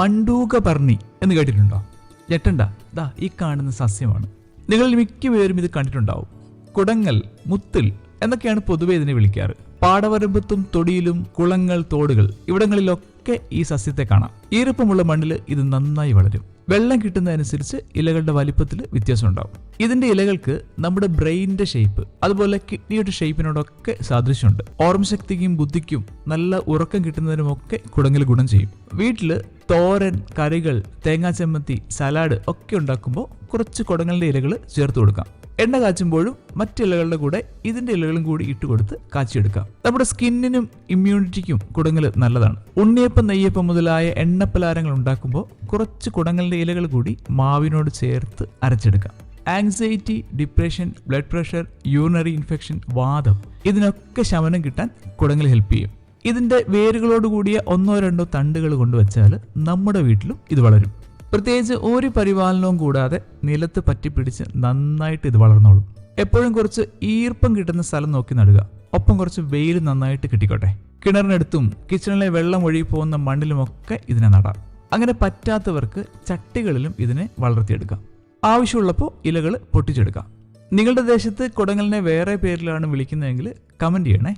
മണ്ടൂകപർണി എന്ന് കേട്ടിട്ടുണ്ടോ? ഞെട്ടണ്ട. ദാ ഈ കാണുന്ന സസ്യമാണ്. നിങ്ങളിൽ മിക്കവരും ഇത് കണ്ടിട്ടുണ്ടാവും. കുടങ്ങൽ മുത്തിൽ എന്നൊക്കെയാണ് പൊതുവെ ഇതിനെ വിളിക്കാറ്. പാടവരമ്പത്തും തൊടിയിലും കുളങ്ങൾ തോടുകൾ ഇവിടങ്ങളിലൊക്കെ ഈ സസ്യത്തെ കാണാം. ഈർപ്പമുള്ള മണ്ണിൽ ഇത് നന്നായി വളരും. വെള്ളം കിട്ടുന്നതനുസരിച്ച് ഇലകളുടെ വലിപ്പത്തിൽ വ്യത്യാസം ഉണ്ടാവും. ഇതിന്റെ ഇലകൾക്ക് നമ്മുടെ ബ്രെയിനിന്റെ ഷേപ്പ് അതുപോലെ കിഡ്നിയുടെ ഷേപ്പിനോടൊക്കെ സാദൃശ്യമുണ്ട്. ഓർമ്മശക്തിക്കും ബുദ്ധിക്കും നല്ല ഉറക്കം കിട്ടുന്നതിനുമൊക്കെ കുടങ്ങിൽ ഗുണം ചെയ്യും. വീട്ടിൽ തോരൻ കറികൾ തേങ്ങാ ചമ്മന്തി സലാഡ് ഒക്കെ ഉണ്ടാക്കുമ്പോൾ കുറച്ച് കുടങ്ങളുടെ ഇലകൾ ചേർത്ത് കൊടുക്കാം. എണ്ണ കാച്ചുമ്പോഴും മറ്റു ഇലകളുടെ കൂടെ ഇതിന്റെ ഇലകളും കൂടി ഇട്ട് കൊടുത്ത് കാച്ചിയെടുക്കാം. നമ്മുടെ സ്കിന്നിനും ഇമ്മ്യൂണിറ്റിക്കും കുടങ്ങൽ നല്ലതാണ്. ഉണ്ണിയപ്പം നെയ്യപ്പം മുതലായ എണ്ണപ്പലാരങ്ങൾ ഉണ്ടാക്കുമ്പോൾ കുറച്ച് കുടങ്ങളുടെ ഇലകൾ കൂടി മാവിനോട് ചേർത്ത് അരച്ചെടുക്കാം. Anxiety depression blood pressure urinary infection വാദം ഇതിനൊക്കെ ശമനം കിട്ടാൻ കുടങ്ങൾ ഹെൽപ്പ് ചെയ്യും. ഇതിന്റെ വേരുകളോട് കൂടിയ ഒന്നോ രണ്ടോ തണ്ടുകൾ കൊണ്ടുവച്ചാൽ നമ്മുടെ വീട്ടിലും ഇത് വളരും. പ്രത്യേകിച്ച് ഒരു പരിപാലനവും കൂടാതെ നിലത്ത് പറ്റിപ്പിടിച്ച് നന്നായിട്ട് ഇത് വളർന്നോളും. എപ്പോഴും കുറച്ച് ഈർപ്പം കിട്ടുന്ന സ്ഥലം നോക്കി നടുക. ഒപ്പം കുറച്ച് വെയിൽ നന്നായിട്ട് കിട്ടിക്കോട്ടെ. കിണറിനടുത്തും കിച്ചണിലെ വെള്ളം ഒഴുകി പോകുന്ന മണ്ണിലുമൊക്കെ ഇതിനെ നടാം. അങ്ങനെ പറ്റാത്തവർക്ക് ചട്ടികളിലും ഇതിനെ വളർത്തിയെടുക്കാം. ആവശ്യമുള്ളപ്പോൾ ഇലകൾ പൊട്ടിച്ചെടുക്കാം. നിങ്ങളുടെ ദേശത്ത് കുടങ്ങളിനെ വേറെ പേരിലാണ് വിളിക്കുന്നതെങ്കിൽ കമന്റ് ചെയ്യണേ.